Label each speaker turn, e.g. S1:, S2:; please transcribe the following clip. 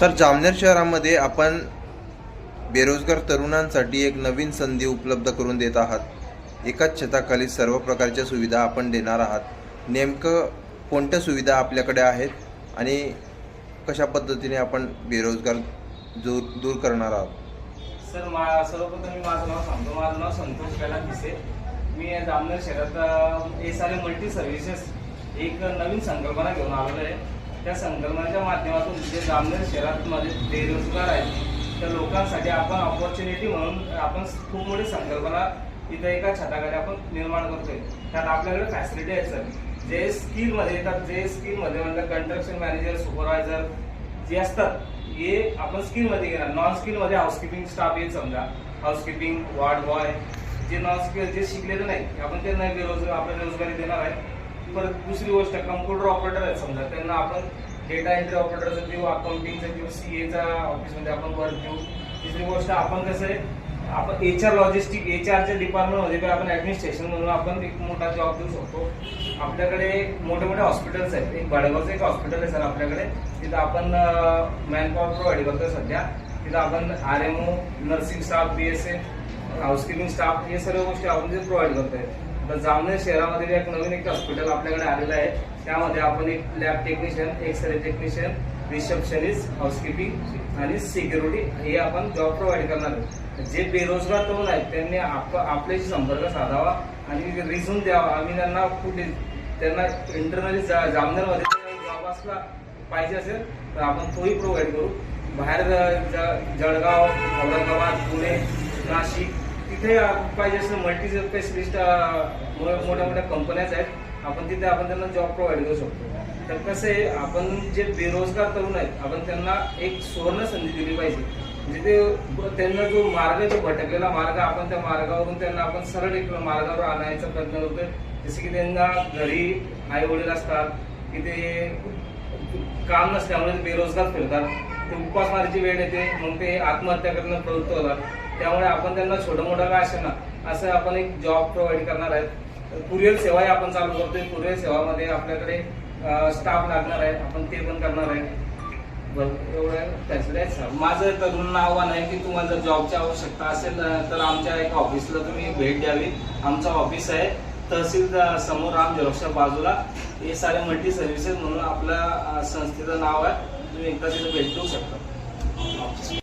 S1: Sir Jamner शहरामध्ये आपण बेरोजगार तरुणांसाठी एक नवीन संधी उपलब्ध करून देत आहात. एकाच छताखाली सर्व प्रकारच्या सुविधा आपण देणार आहात. नेमकं कोणत्या सुविधा आपल्याकडे आहेत आणि कशा पद्धतीने आपण बेरोजगार दूर दूर करणार आहोत?
S2: सर मा सर्वप्रथम मी माझं नाव सांगतो. माझं नाव संतोष कला भिसे. मी जामनेर शहरात एस आर मल्टी सर्व्हिसेस एक नवीन संकल्पना घेऊन आलेलो आहे. त्या संकल्पनाच्या माध्यमातून जे जामनेर शहरामध्ये बेरोजगार आहेत त्या लोकांसाठी आपण ऑपॉर्च्युनिटी म्हणून आपण खूप मोठी संकल्पना इथं एका छताखाली आपण निर्माण करतोय. त्यात आपल्याकडे फॅसिलिटी आहेत सर जे स्किलमध्ये येतात जे स्किलमध्ये म्हणजे कंस्ट्रक्शन मॅनेजर सुपरवायझर जे असतात हे आपण स्किलमध्ये घेणार. नॉन स्किलमध्ये हाऊसकीपिंग स्टाफ येईल समजा. हाऊसकीपिंग वॉर्ड बॉय जे नॉन स्किल जे शिकलेले नाही आपण त्यांना बेरोजगार आपल्याला रोजगारी देणार आहे. परत दुसरी गोष्ट कम्प्युटर ऑपरेटर आहेत समजा. त्यांना आपण डेटा एंट्री ऑपरेटरचं देऊ अकाउंटिंगचं देऊ सी एचा ऑफिसमध्ये आपण वर्क देऊ. तिसरी गोष्ट आपण कसं आहे आपण एच आर लॉजिस्टिक एच आरच्या डिपार्टमेंटमध्ये पण आपण ॲडमिनिस्ट्रेशन म्हणून आपण एक मोठा जॉब देऊ शकतो. आपल्याकडे मोठे मोठे हॉस्पिटल्स आहेत. एक भाडेगावचं एक हॉस्पिटल आहे सर आपल्याकडे. तिथं आपण मॅनपॉवर प्रोव्हाइड करतो सध्या. तिथं आपण R M O nursing staff B S F housekeeping staff हे सर्व गोष्टी आपण तिथे प्रोव्हाइड करतोय. तर जामनेर शहरामध्ये एक नवीन एक हॉस्पिटल आपल्याकडे आलेलं आहे. त्यामध्ये आपण एक lab technician x ray technician receptionist housekeeping आणि सिक्युरिटी हे आपण जॉब प्रोव्हाइड करणार आहे जे बेरोजगार तरुण आहेत त्यांनी आप आपल्याशी संपर्क साधावा आणि रिझ्यूम द्यावा. आम्ही त्यांना कुठे त्यांना इंटरनली जामनेरमध्ये जॉब असला पाहिजे असेल तर आपण तोही प्रोव्हाइड करू. बाहेर ज- जळगाव औरंगाबाद पुणे नाशिक तिथे पाहिजे असं मल्टी स्पेशलिस्ट मोठ्या मोठ्या कंपन्याच आहेत. आपण तिथे आपण त्यांना जॉब प्रोव्हाइड करू शकतो. तर कसं आहे आपण जे बेरोजगार तरुण आहेत आपण त्यांना एक सुवर्ण संधी दिली पाहिजे. जिथे त्यांना जो मार्ग आहे तो भटकलेला मार्ग आपण त्या मार्गावरून त्यांना आपण सरळ एक मार्गावर आणायचा प्रयत्न करतोय. जसे की त्यांना घरी आई वडील असतात की ते काम नसल्यामुळे ते बेरोजगार फिरतात. ते उपासमारीची वेळ येते मग ते आत्महत्या करणं प्रवृत्त होतात. त्यामुळे आपण त्यांना छोटं मोठं काय असेल ना असं आपण एक जॉब प्रोव्हाइड करणार आहेत. कुरिअर सेवाही आपण चालू करतोय. कुरिअर सेवामध्ये आपल्याकडे स्टाफ लागणार आहे आपण ते पण करणार आहे बरं, एवढं त्याचं माझं तरुण आव्हान आहे की तुम्हाला जर जॉबची आवश्यकता असेल तर आमच्या एका ऑफिसला तुम्ही भेट द्यावी. आमचं ऑफिस आहे तहसील समोर राम झेरॉक्सच्या बाजूला. हे सारे मल्टी सर्व्हिसेस म्हणून आपल्या संस्थेचं नाव आहे. तुम्ही एकदा तिथे भेट देऊ शकता.